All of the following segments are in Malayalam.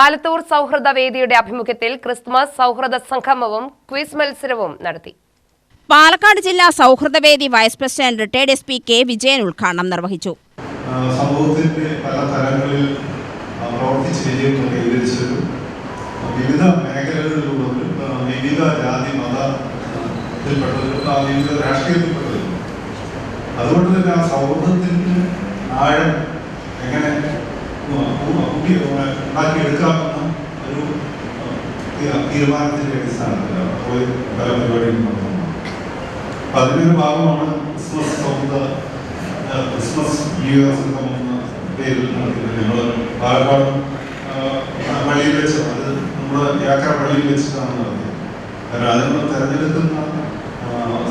ആലത്തൂർ സൗഹൃദ വേദിയുടെ ആഭിമുഖ്യത്തിൽ ക്രിസ്മസ് സൗഹൃദ സംഗമവും ക്വിസ് മത്സരവും നടത്തി. പാലക്കാട് ജില്ലാ സൗഹൃദവേദി vice president retired S P K Vijayan ഉദ്ഘാടനം നിർവഹിച്ചു. സമൂഹത്തിന്റെ പല തലങ്ങളിൽ പ്രവർത്തിച്ച് വിജയം കൈവരിച്ചവരും വിവിധ മേഖലകളിലുള്ളവരും വിവിധ ജാതി മതത്തിൽപ്പെട്ടവരും വിവിധ രാഷ്ട്രീയത്തിൽപ്പെട്ടവരും. അതുകൊണ്ട് തന്നെ ആ സൗഹൃദത്തിന്റെ ആഴം എങ്ങനെ ഉണ്ടാക്കിയെടുക്കാമെന്ന ഒരു തീരുമാനത്തിന്റെ അടിസ്ഥാനത്തിലാണ് പോയി ഭാഗമാണ് ക്രിസ്മസ് ആ, ക്രിസ്മസ് ന്യൂ എന്ന പേരിൽ നടത്തുന്നത് ഞങ്ങൾ പാലക്കാട് പള്ളിയിൽ വെച്ച് അത് നമ്മുടെ യാത്ര പള്ളിയിൽ വെച്ചിട്ടാണ് നടത്തിയത് കാരണം അതിനുള്ള തെരഞ്ഞെടുക്കുന്ന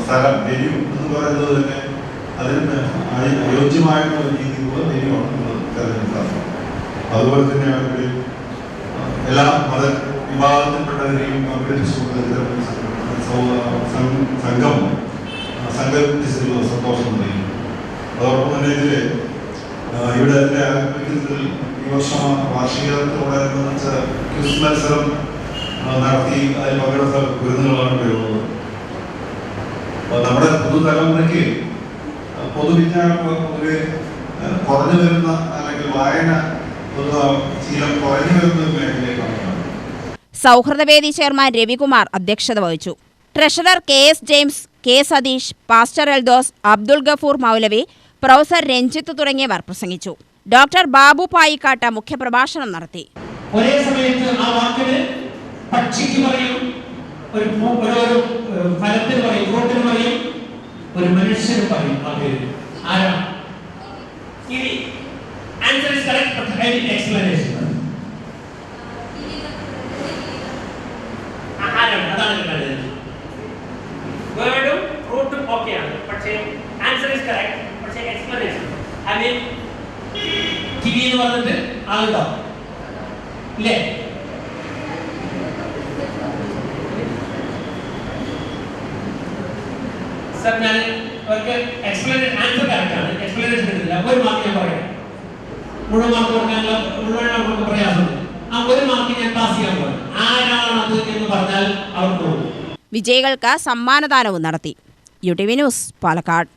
സ്ഥലം വെന്യൂ എന്ന് പറയുന്നത് തന്നെ അതിന് അനുയോജ്യമായിട്ടുള്ള രീതിയിലുള്ള വെന്യൂ ആണ് നമ്മൾ തെരഞ്ഞെടുക്കാറ് അതുപോലെ തന്നെ അവരുടെ എല്ലാ മത വിഭാഗത്തിൽപ്പെട്ടവരെയും സംഘം ഇത്തരം സൗ- സം- സംഗമം ആ, സംഘടിപ്പിച്ചതിലുള്ള സന്തോഷം അറിയിക്കുന്നു അതോടൊപ്പം തന്നെ ഇതിലെ ഇവിടെ അതിന്റെ ആഭിമുഖ്യത്തിൽ ഈ വർഷം വാർഷികത്തോടനുബന്ധിച്ച് ക്യൂസ് മത്സരം നടത്തി അതിൽ പങ്കെടുത്ത വിരുന്നുകളാണ് വരുന്നത് നമ്മുടെ പുതുതലമുറയ്ക്ക് പൊതുവിജ്ഞാനം പൊതുവെ കുറഞ്ഞു വരുന്ന അല്ലെങ്കിൽ വായന സൗഹൃദവേദി ചെയർമാൻ രവികുമാർ അധ്യക്ഷത വഹിച്ചു. Treasurer K S James K Satheesh pastor Eldhose Abdul Gafoor മൗലവി പ്രൊഫസർ രഞ്ജിത്ത് തുടങ്ങിയവർ പ്രസംഗിച്ചു. ഡോക്ടർ ബാബു പായിക്കാട്ട മുഖ്യപ്രഭാഷണം നടത്തി. ഒരേ സമയത്ത് ആ വാക്കിന് പക്ഷിക്ക് പറയും ഒരു ഒരു ഫലത്തിന് പറയും ഒരു മനുഷ്യന് പറയും ആ പേര്. ആരാ? ഇനി answer is correct but explanation? വേർഡും റൂട്ടും ഓക്കെയാണ് പക്ഷേ ആൻസർ ഇസ് കറക്റ്റ് പക്ഷേ എക്സ്പ്ലനേഷൻ ഐ മീൻ കിവി എന്ന് പറഞ്ഞിട്ട് ആളുണ്ടോ ഇല്ലേ? സർ ഞാൻ അവർക്ക് എക്സ്പ്ലനേഷൻ ആൻസർ കറക്റ്റ് ആണ് എക്സ്പ്ലനേഷൻ കിട്ടില്ല ഒരു മാർക്ക് ഞാൻ പറയാം മുഴുവൻ മാർക്ക് കൊടുക്കാനുള്ള മുഴുവൻ അവർക്ക് പ്രയാസമുണ്ട് ആ ഒരു മാർക്ക് ഞാൻ പാസ് ചെയ്യാൻ പോകും ആരാണ് അത് എന്ന് പറഞ്ഞാൽ അവർക്ക് വിജയികൾക്ക് സമ്മാനദാനവും നടത്തി. U T V news Palakkad.